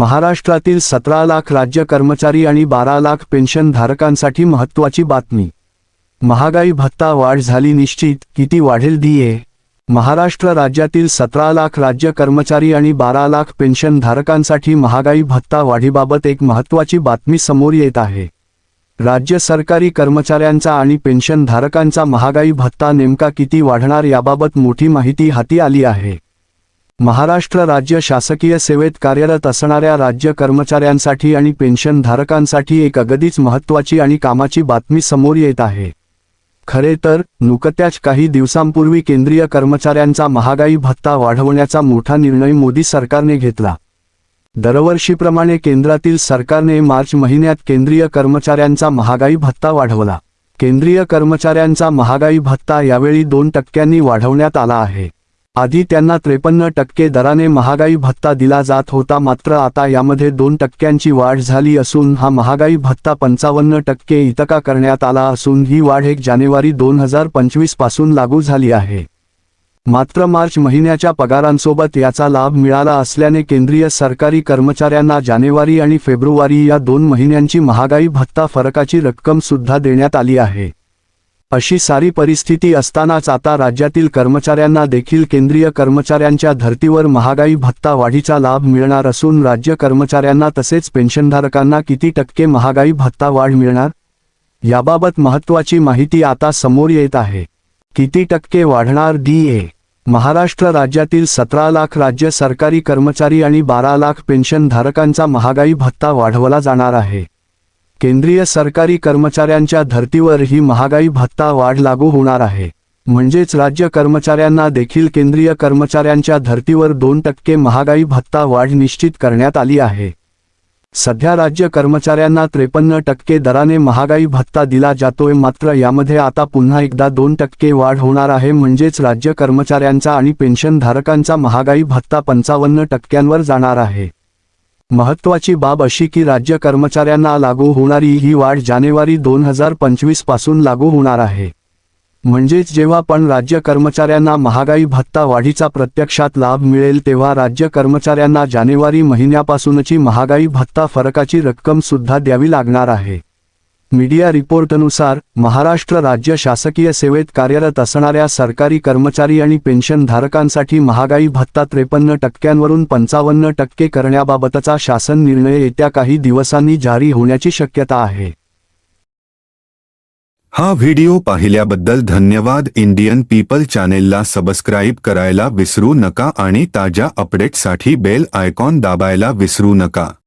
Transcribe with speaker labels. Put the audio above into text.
Speaker 1: महाराष्ट्रातील सतरा लाख राज्य कर्मचारी आणि बारा लाख पेन्शनधारकांसाठी महत्त्वाची बातमी. महागाई भत्ता वाढ झाली निश्चित किती वाढेल डीए महाराष्ट्र राज्यातील सतरा लाख राज्य कर्मचारी आणि बारा लाख पेन्शनधारकांसाठी महागाई भत्ता वाढीबाबत एक महत्त्वाची बातमी समोर येत आहे. राज्य सरकारी कर्मचाऱ्यांचा आणि पेन्शनधारकांचा महागाई भत्ता नेमका किती वाढणार याबाबत मोठी माहिती हाती आली आहे. महाराष्ट्र राज्य शासकीय सेवेत कार्यरत असणाऱ्या राज्य कर्मचाऱ्यांसाठी आणि पेन्शनधारकांसाठी एक अगदीच महत्त्वाची आणि कामाची बातमी समोर येत आहे. खरे तर नुकत्याच काही दिवसांपूर्वी केंद्रीय कर्मचाऱ्यांचा महागाई भत्ता वाढवण्याचा मोठा निर्णय मोदी सरकारने घेतला. दरवर्षीप्रमाणे केंद्रातील सरकारने मार्च महिन्यात केंद्रीय कर्मचाऱ्यांचा महागाई भत्ता वाढवला. केंद्रीय कर्मचाऱ्यांचा महागाई भत्ता यावेळी दोन टक्क्यांनी वाढवण्यात आला आहे. आधी त्यांना त्रेपन्न टक्के दराने महागाई भत्ता दिला जात होता मात्र आता यामध्ये दोन टक्क्यांची वाढ झाली असून हा महागाई भत्ता पंचावन्न टक्के इतका करण्यात आला असून ही वाढ एक जानेवारी दोन हजार पंचवीसपासून लागू झाली आहे. मात्र मार्च महिन्याच्या पगारांसोबत याचा लाभ मिळाला असल्याने केंद्रीय सरकारी कर्मचाऱ्यांना जानेवारी आणि फेब्रुवारी या दोन महिन्यांची महागाई भत्ता फरकाची रक्कम सुद्धा देण्यात आली आहे. अशी सारी परिस्थिती असतानाच आता राज्यातील कर्मचाऱ्यांना देखील केंद्रीय कर्मचाऱ्यांच्या धर्तीवर महागाई भत्ता वाढीचा लाभ मिळणार असून राज्य कर्मचाऱ्यांना तसेच पेन्शनधारकांना किती टक्के महागाई भत्ता वाढ मिळणार? याबाबत महत्त्वाची माहिती आता समोर येत आहे. किती टक्के वाढणार? डी. ए. महाराष्ट्र राज्यातील सतरा लाख राज्य सरकारी कर्मचारी आणि बारा लाख पेन्शनधारकांचा महागाई भत्ता वाढवला जाणार आहे. केंद्रीय सरकारी कर्मचाऱ्यांच्या धर्तीवर ही महागाई भत्ता वाढ लागू होणार आहे. म्हणजेच राज्य कर्मचाऱ्यांना देखील केंद्रीय कर्मचाऱ्यांच्या धर्तीवर दोन टक्के महागाई भत्ता वाढ निश्चित करण्यात आली आहे. सध्या राज्य कर्मचाऱ्यांना त्रेपन्न टक्के दराने महागाई भत्ता दिला जातोय मात्र यामध्ये आता पुन्हा एकदा दोन टक्के वाढ होणार आहे. म्हणजेच राज्य कर्मचाऱ्यांचा आणि पेन्शनधारकांचा महागाई भत्ता पंचावन्न टक्क्यांवर जाणार आहे. महत्त्वाची बाब अशी की राज्य कर्मचाऱ्यांना लागू होणारी ही वाढ जानेवारी दोन हजार पंचवीसपासून लागू होणार आहे. म्हणजेच जेव्हा पण राज्य कर्मचाऱ्यांना महागाई भत्ता वाढीचा प्रत्यक्षात लाभ मिळेल तेव्हा राज्य कर्मचाऱ्यांना जानेवारी महिन्यापासूनची महागाई भत्ता फरकाची रक्कम सुद्धा द्यावी लागणार आहे. मीडिया रिपोर्टनुसार महाराष्ट्र राज्य शासकीय सेवेत कार्यरत असणाऱ्या सरकारी कर्मचारी आणि पेन्शनधारकांसाठी महागाई भत्ता त्रेपन्न टक्क्यांवरून पंचावन्न टक्के करण्याबाबतचा शासन निर्णय येत्या काही दिवसांनी जारी होण्याची शक्यता आहे.
Speaker 2: हा व्हिडिओ पाहिल्याबद्दल धन्यवाद. इंडियन पीपल चॅनेलला सबस्क्राईब करायला विसरू नका आणि ताज्या अपडेटसाठी बेल आयकॉन दाबायला विसरू नका.